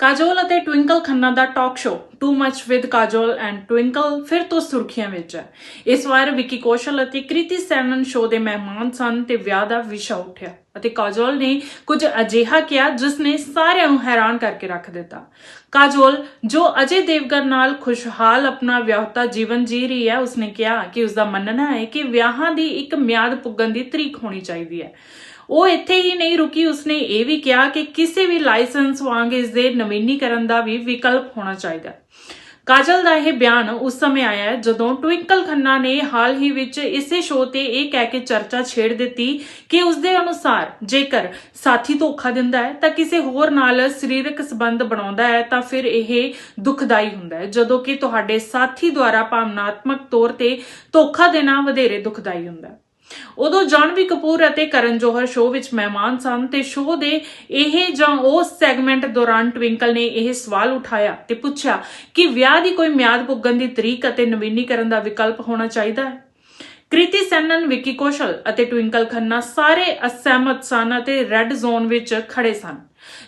ਕਾਜੋਲ ਅਤੇ ਟਵਿੰਕਲ ਖੰਨਾ ਦਾ talk show too much with Kajol and Twinkle ਫਿਰ ਤੋਂ ਸੁਰਖੀਆਂ ਵਿੱਚ ਹੈ। ਇਸ ਵਾਰ ਵਿੱਕੀ ਕੌਸ਼ਲ ਅਤੇ ਕ੍ਰਿਤੀ ਸੈਨਨ ਸ਼ੋ ਦੇ ਮਹਿਮਾਨ ਸਨ ਤੇ ਵਿਆਹ ਦਾ ਵਿਸ਼ਾ ਉੱਠਿਆ ਅਤੇ ਕਾਜੋਲ ਨੇ ਕੁਝ ਅਜਿਹਾ ਕਿਹਾ ਜਿਸ ਨੇ ਸਾਰਿਆਂ ਨੂੰ ਹੈਰਾਨ ਕਰਕੇ ਰੱਖ ਦਿੱਤਾ। ਕਾਜੋਲ, ਜੋ ਅਜੇ ਦੇਵਗਨ ਨਾਲ ਖੁਸ਼ਹਾਲ ਆਪਣਾ ਵਿਆਹਤਾ ਜੀਵਨ ਜੀ ਰਹੀ ਹੈ, ਉਸਨੇ ਕਿਹਾ ਕਿ ਉਸਦਾ ਮੰਨਣਾ ਹੈ ਕਿ ਵਿਆਹਾਂ ਦੀ ਇੱਕ ਮਿਆਦ ਪੁੱਗਣ ਦੀ ਤਰੀਕ ਹੋਣੀ ਚਾਹੀਦੀ ਹੈ। ਉਹ ਇੱਥੇ ਹੀ ਨਹੀਂ ਰੁਕੀ, ਉਸਨੇ ਇਹ ਵੀ ਕਿਹਾ ਕਿ ਕਿਸੇ ਵੀ ਲਾਇਸੈਂਸ ਵਾਂਗ ਇਸ ਦੇ ਨਵੀਨੀਕਰਨ ਦਾ ਵੀ ਵਿਕਲਪ ਹੋਣਾ ਚਾਹੀਦਾ ਹੈ। ਕਾਜਲ ਦਾ ਇਹ ਬਿਆਨ ਉਸ ਸਮੇਂ ਆਇਆ ਜਦੋਂ ਟਵਿੰਕਲ ਖੰਨਾ ਨੇ ਹਾਲ ਹੀ ਵਿੱਚ ਇਸੇ ਸ਼ੋਅ ਤੇ ਇਹ ਕਹਿ ਕੇ ਚਰਚਾ ਛੇੜ ਦਿੱਤੀ ਕਿ ਉਸ ਦੇ ਅਨੁਸਾਰ ਜੇਕਰ ਸਾਥੀ ਧੋਖਾ ਦਿੰਦਾ ਹੈ ਤਾਂ ਕਿਸੇ ਹੋਰ ਨਾਲ ਸਰੀਰਕ ਸੰਬੰਧ ਬਣਾਉਂਦਾ ਹੈ ਤਾਂ ਫਿਰ ਇਹ ਦੁਖਦਾਈ ਹੁੰਦਾ ਹੈ, ਜਦੋਂ ਕਿ ਤੁਹਾਡੇ ਸਾਥੀ ਦੁਆਰਾ ਭਾਵਨਾਤਮਕ ਤੌਰ ਤੇ ਧੋਖਾ ਦੇਣਾ ਵਧੇਰੇ ਦੁਖਦਾਈ ਹੁੰਦਾ ਹੈ ਉਦੋਂ ਜਾਨਵੀ ਕਪੂਰ ਅਤੇ ਕਰਨ ਜੋਹਰ ਸ਼ੋਅ ਵਿੱਚ ਮਹਿਮਾਨ ਸਨ ਤੇ ਸ਼ੋਅ ਦੇ ਇਹ ਜਾਂ ਉਸ ਸੈਗਮੈਂਟ ਦੌਰਾਨ ਟਵਿੰਕਲ ਨੇ ਇਹ ਸਵਾਲ ਉਠਾਇਆ ਤੇ ਪੁੱਛਿਆ ਕਿ ਵਿਆਹ ਦੀ ਕੋਈ ਮਿਆਦ ਪੁੱਗਣ ਦੀ ਤਰੀਕ ਅਤੇ ਨਵੀਨੀਕਰਨ ਦਾ ਵਿਕਲਪ ਹੋਣਾ ਚਾਹੀਦਾ ਹੈ। ਕ੍ਰਿਤੀ ਸੈਨਨ, ਵਿੱਕੀ ਕੌਸ਼ਲ ਅਤੇ ਟਵਿੰਕਲ ਖੰਨਾ ਸਾਰੇ ਅਸਹਿਮਤ ਸਨ ਅਤੇ ਰੈੱਡ ਜ਼ੋਨ ਵਿੱਚ ਖੜੇ ਸਨ।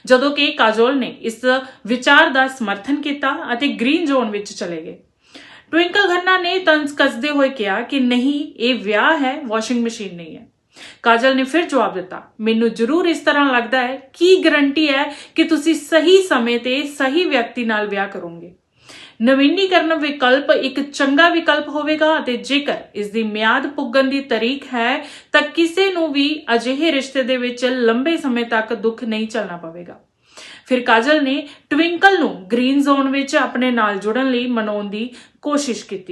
ਜਦੋਂ ਕਿ ਕਾਜੋਲ ਨੇ ਇਸ ਵਿਚਾਰ ਦਾ ਸਮਰਥਨ ਕੀਤਾ ਅਤੇ ਗ੍ਰੀਨ ਜ਼ੋਨ ਵਿੱਚ ਚਲੇ ਗਏ। ਟਵਿੰਕਲ ਖੰਨਾ ਨੇ ਤੰਜ਼ ਕੱਸਦੇ ਹੋਏ ਕਿਹਾ ਕਿ ਨਹੀਂ, ਇਹ ਵਿਆਹ ਹੈ, ਵਾਸ਼ਿੰਗ ਮਸ਼ੀਨ ਨਹੀਂ ਹੈ। ਕਾਜਲ ਨੇ ਫਿਰ ਜਵਾਬ ਦਿੱਤਾ, ਮੈਨੂੰ ਜ਼ਰੂਰ ਇਸ ਤਰ੍ਹਾਂ ਲੱਗਦਾ ਹੈ। ਕੀ ਗਰੰਟੀ ਹੈ ਕਿ ਤੁਸੀਂ ਸਹੀ ਸਮੇਂ ਤੇ ਸਹੀ ਵਿਅਕਤੀ ਨਾਲ ਵਿਆਹ ਕਰੋਗੇ? ਨਵੀਨੀਕਰਨ ਵਿਕਲਪ ਇੱਕ ਚੰਗਾ ਵਿਕਲਪ ਹੋਵੇਗਾ ਅਤੇ ਜੇਕਰ ਇਸ ਦੀ ਮਿਆਦ ਪੁੱਗਣ ਦੀ ਤਾਰੀਖ ਹੈ, ਤਾਂ ਕਿਸੇ ਨੂੰ ਵੀ ਅਜਿਹੇ ਰਿਸ਼ਤੇ ਦੇ ਵਿੱਚ ਲੰਬੇ ਸਮੇਂ ਤੱਕ ਦੁੱਖ ਨਹੀਂ ਚੱਲਣਾ ਪਵੇਗਾ। ਫਿਰ ਕਾਜਲ ਨੇ ਟਵਿੰਕਲ ਨੂੰ ਗ੍ਰੀਨ ਜ਼ੋਨ ਵਿੱਚ ਆਪਣੇ ਨਾਲ ਜੁੜਨ ਲਈ ਮਨਾਉਣ ਦੀ ਕੋਸ਼ਿਸ਼ ਕੀਤੀ।